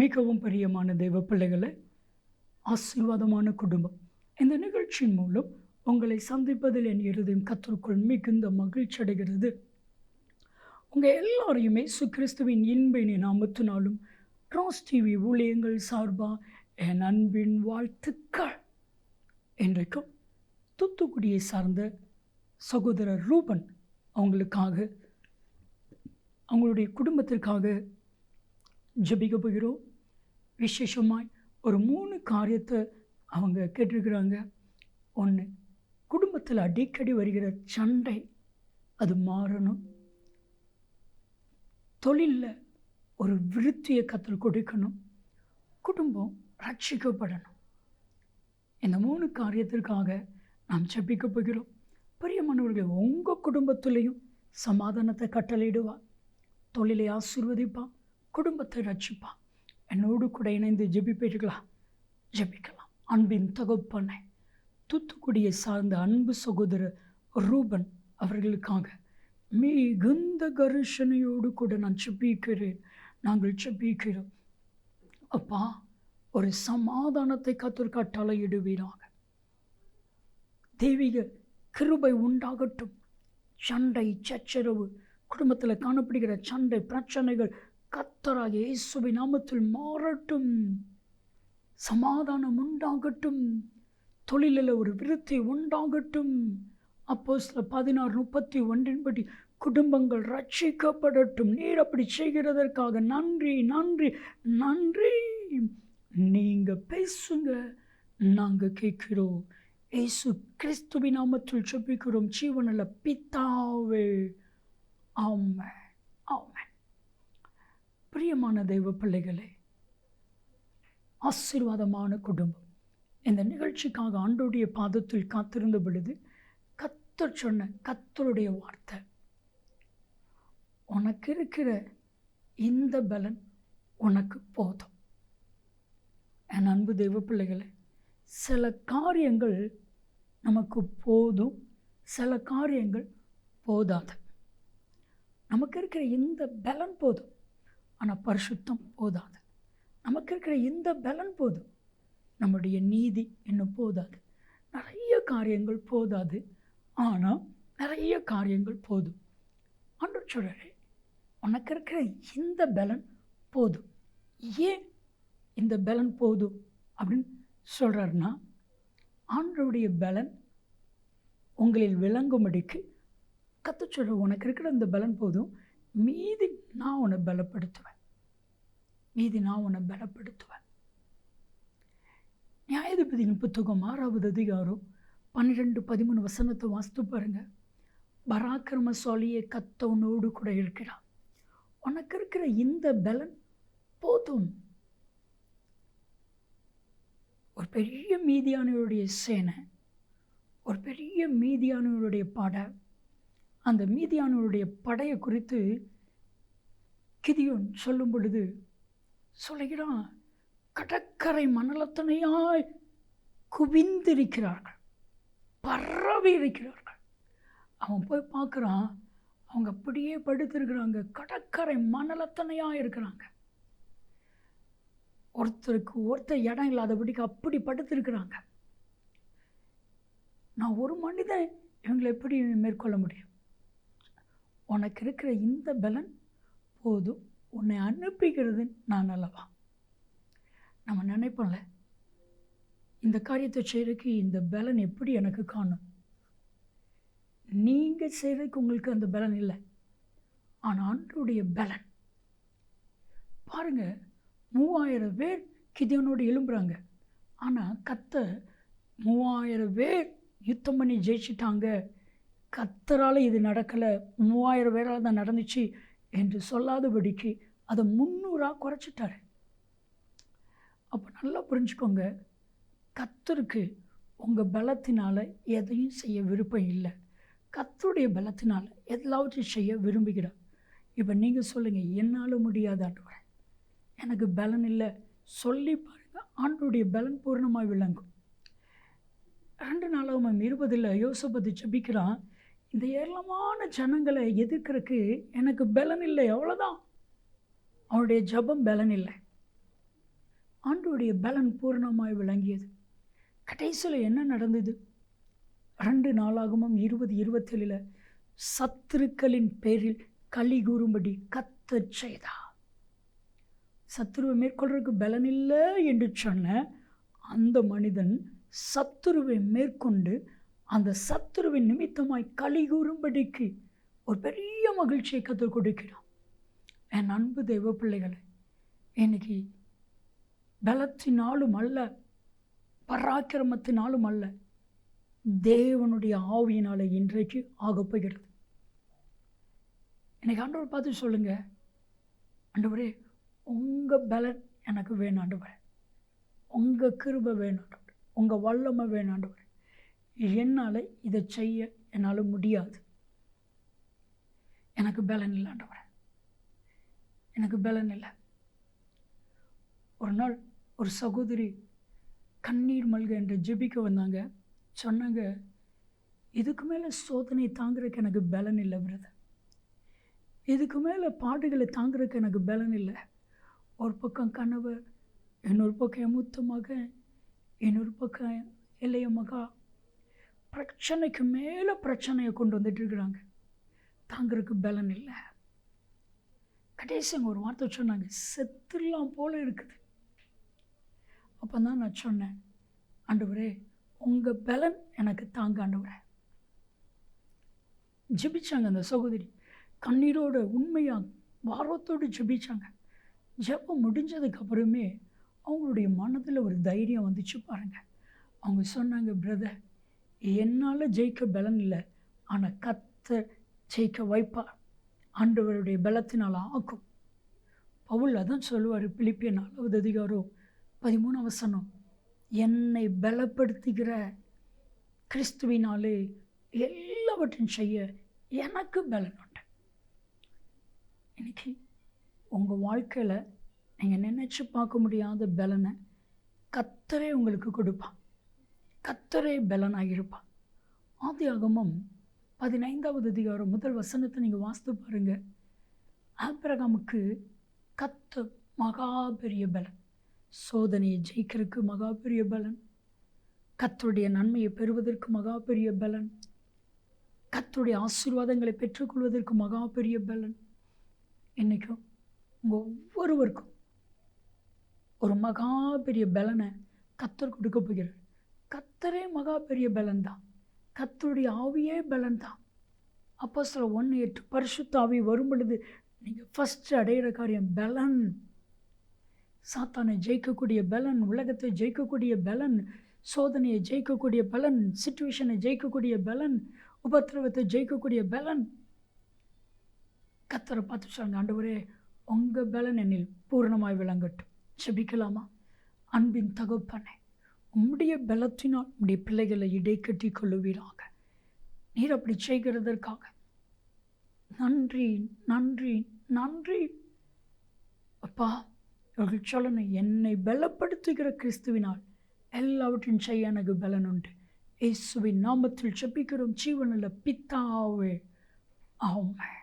மிகவும் பிரியமான தெய்வ பிள்ளைகளை ஆசீர்வாதமான குடும்பம். இந்த நிகழ்ச்சியின் மூலம் உங்களை சந்திப்பதில் என் இருதயம் கத்தருக்குள் மிகுந்த மகிழ்ச்சி அடைகிறது. உங்கள் எல்லாரையுமே சுக்கிறிஸ்துவின் இன்பின் நாமத்தினாலும் ட்ராஸ் டிவி ஊழியங்கள் சார்பாக என் அன்பின் வாழ்த்துக்கள் இன்றைக்கும் தூத்துக்குடியை சார்ந்த சகோதரர் ரூபன் அவங்களுக்காக அவங்களுடைய குடும்பத்திற்காக ஜபிக்க போகிறோம். விசேஷமாய் ஒரு மூணு காரியத்தை அவங்க கேட்டிருக்கிறாங்க. ஒன்று குடும்பத்தில் அடிக்கடி வருகிற சண்டை அது மாறணும். தொழிலில் ஒரு விருத்தியை கத்தல் கொடுக்கணும். குடும்பம் ரட்சிக்கப்படணும். இந்த மூணு காரியத்திற்காக நாம் ஜபிக்க போகிறோம். பிரியமானவர்கள் உங்கள் குடும்பத்துலேயும் சமாதானத்தை கட்டளையிடுவா தொழிலை ஆசிர்வதிப்பான் குடும்பத்தை ரட்சிப்பான். என்னோடு கூட இணைந்து ஜெபிப்பீர்களா? ஜெபிக்கலாம். அன்பின் தகப்பனை தூத்துக்குடியை சார்ந்த அன்பு சகோதரர் ரூபன் அவர்களுக்காக மிகுந்த கருஷனையோடு கூட நான் செபிக்கிறேன் நாங்கள் செபிக்கிறோம் அப்பா ஒரு சமாதானத்தை கத்திற்காட்டால இடுவீராக. தெய்வீக கிருபை உண்டாகட்டும். சண்டை சச்சரவு குடும்பத்தில் காணப்படுகிற சண்டை பிரச்சனைகள் கத்தராக இயேசுவை நாமத்தில் மாறட்டும். சமாதானம் உண்டாகட்டும். தொழிலில் ஒரு விருத்தி உண்டாகட்டும். அப்போ சில பதினாறு முப்பத்தி ஒன்றின்படி குடும்பங்கள் ரட்சிக்கப்படட்டும் நீர் அப்படி செய்கிறதற்காக நன்றி நன்றி நன்றி. நீங்கள் பேசுங்க நாங்கள் கேட்கிறோம். ஏசு கிறிஸ்துவின் நாமத்தில் செபிக்கிறோம் ஜீவனில் பித்தாவே ஆமாம் ஆமாம் பிரியமான தெய்வ பிள்ளைகளே ஆசீர்வாதமான குடும்பம். இந்த நிகழ்ச்சிக்காக ஆண்டோடைய பாதத்தில் காத்திருந்த பொழுது கத்தர் சொன்ன கத்தருடைய வார்த்தை உனக்கு இருக்கிற இந்த பலன் உனக்கு போதும். என் அன்பு தெய்வ பிள்ளைகளே சில காரியங்கள் நமக்கு போதும் சில காரியங்கள் போதாது. நமக்கு இருக்கிற இந்த பலன் போதும். ஆனால் பரிசுத்தம் போதாது. நமக்கு இருக்கிற இந்த பலன் போதும். நம்முடைய நீதி இன்னும் போதாது. நிறைய காரியங்கள் போதாது. ஆனால் நிறைய காரியங்கள் போதும். அன்று சொல்கிறேன் உனக்கு இருக்கிற இந்த பலன் போதும். ஏன் இந்த பலன் போதும் அப்படின்னு சொல்கிறாருன்னா ஆண்டருடைய பலன் உங்களில் விளங்கும்படிக்கு கற்று சொல்கிற உனக்கு இருக்கிற இந்த பலன் போதும். மீதி நான் உன்னை பலப்படுத்துவேன். மீதி நான் உன்னை பலப்படுத்துவேன். நியாயாதிபதியின் புத்தகம் ஆறாவது அதிகாரம் பன்னிரெண்டு பதிமூணு வசனத்தை வாசித்து பாருங்கள் பராக்கிரமசாலியை கத்த உன்னோடு கூட இருக்கிறான் உனக்கு இருக்கிற இந்த பலன் போதும். ஒரு பெரிய மீதியானவருடைய சேனை ஒரு பெரிய மீதியானவருடைய பாடை அந்த மீதியானவருடைய படையை குறித்து கிதியோன் சொல்லும் பொழுது சொல்லுகிறான் கடற்கரை மணலத்தனையாய் குவிந்திருக்கிறார்கள் பரவி இருக்கிறார்கள். அவன் போய் பார்க்குறான் அவங்க அப்படியே படுத்திருக்கிறாங்க கடற்கரை மணலத்தனையாக இருக்கிறாங்க. ஒருத்தருக்கு ஒருத்தர் இடம் இல்லாதபடிக்கு அப்படி படுத்திருக்கிறாங்க. நான் ஒரு மனிதன் இவங்களை எப்படி மேற்கொள்ள முடியும்? உனக்கு இருக்கிற இந்த பலன் போதும். உன்னை அனுப்புகிறது நான் அல்லவா? நம்ம நினைப்போம்ல இந்த காரியத்தை செய்கிறதுக்கு இந்த பலன் எப்படி எனக்கு காணும்? நீங்கள் செய்கிறதுக்கு உங்களுக்கு அந்த பலன் இல்லை ஆனால் ஆண்டருடைய பலன். பாருங்கள் மூவாயிரம் பேர் கிதியனோடு எழும்புறாங்க. ஆனால் கத்த மூவாயிரம் பேர் யுத்தம் பண்ணி ஜெயிச்சிட்டாங்க. கத்தரால் இது நடக்கலை. மூவாயிரம் பேரால் தான் நடந்துச்சு என்று சொல்லாதபடிக்கு அதை முந்நூறாக குறைச்சிட்டார். அப்போ நல்லா புரிஞ்சுக்கோங்க கத்தருக்கு உங்கள் பலத்தினால் எதையும் செய்ய விருப்பம் இல்லை. கத்தருடைய பலத்தினால் எல்லாவற்றையும் செய்ய விரும்புகிறார். இப்போ நீங்கள் சொல்லுங்கள் என்னால் முடியாத ஆண்டவரே. எனக்கு பலன் இல்லை. சொல்லி பாருங்கள் ஆண்டுடைய பலன் பூர்ணமாக விளங்கும். ரெண்டு நாளாக இருபதில் யோசபதி ஜபிக்கிறான். இந்த ஏராளமான ஜனங்களை எதிர்க்கிறதுக்கு எனக்கு பலன் இல்லை அவ்வளோதான் அவனுடைய ஜபம் பலன் இல்லை. ஆண்டுடைய பலன் பூர்ணமாய் விளங்கியது. கடைசியில் என்ன நடந்தது? ரெண்டு நாளாகமும் இருபது இருபத்தேழில் சத்துருக்களின் பேரில் களி கூறும்படி கத்த செய்தா. சத்துருவை மேற்கொள்றதுக்கு பலன் இல்லை என்று சொன்ன அந்த மனிதன் சத்துருவை மேற்கொண்டு அந்த சத்துருவின் நிமித்தமாய் களி கூறும்படிக்கு ஒரு பெரிய மகிழ்ச்சியை கற்றுக் கொடுக்கிறான் என் அன்பு தெய்வ பிள்ளைகளை இன்னைக்கு பலத்தினாலும் அல்ல பராக்கிரமத்தினாலும் அல்ல தேவனுடைய ஆவியினால் இன்றைக்கு ஆகப்போகிறது. எனக்கு ஆண்டவர் பார்த்து சொல்லுங்க. ஆண்டவரே உங்கள் பலன் எனக்கு வேணும் ஆண்டவரே. உங்கள் கிருபை வேணும் உங்கள் வல்லமை வேணும் ஆண்டவரே. என்னால் இதை செய்ய என்னால் முடியாது. எனக்கு பலன் இல்லை எனக்கு பலன் இல்லை. ஒரு நாள் ஒரு சகோதரி கண்ணீர் மல்க என்று ஜெபிக்க வந்தாங்க. சொன்னாங்க இதுக்கு மேலே சோதனை தாங்குறதுக்கு எனக்கு பலன் இல்லை பிரதர் இதுக்கு மேலே பாடுகளை தாங்குறதுக்கு எனக்கு பலன் இல்லை. ஒரு பக்கம் கணவர் இன்னொரு பக்கம் என் மூத்த மகன் இன்னொரு பக்கம் இளைய மகா பிரச்சனைக்கு மேலே பிரச்சனையை கொண்டு வந்துட்டு இருக்கிறாங்க. தாங்குறதுக்கு பலன் இல்லை. கடைசி அங்கே ஒரு வார்த்தை சொன்னாங்க செத்துலாம் போல இருக்குது. அப்போ தான் நான் சொன்னேன் ஆண்டவரே உங்கள் பலன் எனக்கு தாங்க ஆண்டவரே. ஜெபிச்சாங்க அந்த சகோதரி. கண்ணீரோட உண்மையாக வாரத்தோடு ஜெபிச்சாங்க. ஜெபம் முடிஞ்சதுக்கு அப்புறமே அவங்களுடைய மனதில் ஒரு தைரியம் வந்துச்சு பாருங்கள் அவங்க சொன்னாங்க பிரதர் என்னால் ஜெயிக்க பலன் இல்லை. ஆனால் கத்த ஜெயிக்க வைப்பார் ஆண்டவருடைய பலத்தினால் ஆக்கும். பவுல் அதான் சொல்லுவார் பிலிப்பிய நாலாவது அதிகாரம் பதிமூணு அவசனம் என்னை பலப்படுத்துகிற கிறிஸ்துவினாலே எல்லாவற்றையும் செய்ய எனக்கு பலன் உண்டு. இன்னைக்கு உங்கள் வாழ்க்கையில் நீங்கள் நினச்சி பார்க்க முடியாத பலனை கத்தரே உங்களுக்கு கொடுப்பான். கத்தரே பலனாக இருப்பான் ஆதி ஆகமம் பதினைந்தாவது அதிகாரம் முதல் வசனத்தை நீங்கள் வாசித்து பாருங்கள் ஆப்ரகாமுக்கு கத்த மகா பெரிய பலன். சோதனையை ஜெயிக்கிறதுக்கு மகா பெரிய பலன். கத்தருடைய நன்மையை பெறுவதற்கு மகா பெரிய பலன். கத்தருடைய ஆசீர்வாதங்களை பெற்றுக்கொள்வதற்கு மகா பெரிய பலன். இன்றைக்கும் உங்கள் ஒவ்வொருவருக்கும் ஒரு மகா பெரிய பலனை கத்தர் கொடுக்க போகிறார். கத்தரே மகா பெரிய பலன் தான் கத்தருடைய ஆவியே பலன் தான் அப்போ சில ஒன்று எட்டு பரிசுத்த ஆவி வரும் பொழுது நீங்கள் ஃபஸ்ட்டு அடையிற காரியம் பலன். சாத்தானை ஜெயிக்கக்கூடிய பலன் உலகத்தை ஜெயிக்கக்கூடிய பலன் சோதனையை ஜெயிக்கக்கூடிய பலன் சுச்சுவேஷனை ஜெயிக்கக்கூடிய பலன் உபத்திரவத்தை ஜெயிக்கக்கூடிய பலன். கத்தரை பார்த்து சொல்லுங்க ஆண்டவரே உங்கள் பலன் என்னில் பூர்ணமாய் விளங்கட்டும். செபிக்கலாமா அன்பின் தகப்பனே உம்முடைய பலத்தினால் உம்முடைய பிள்ளைகளை இடைக்கட்டி கொள்ளுவீராக. நீர் அப்படி செய்கிறதற்காக. நன்றி நன்றி நன்றி. அப்பா இவர்கள் சொல்லணும் என்னை பலப்படுத்துகிற கிறிஸ்துவினால் எல்லாவற்றையும் செய்ய எனக்கு பலன் உண்டு. இயேசுவின் நாமத்தில் செப்பிக்கிறோம் ஜீவனில் பித்தாவே ஆமை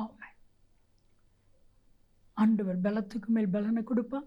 ஆமை ஆண்டவர் பலத்துக்கு மேல் பலனை கொடுப்பான்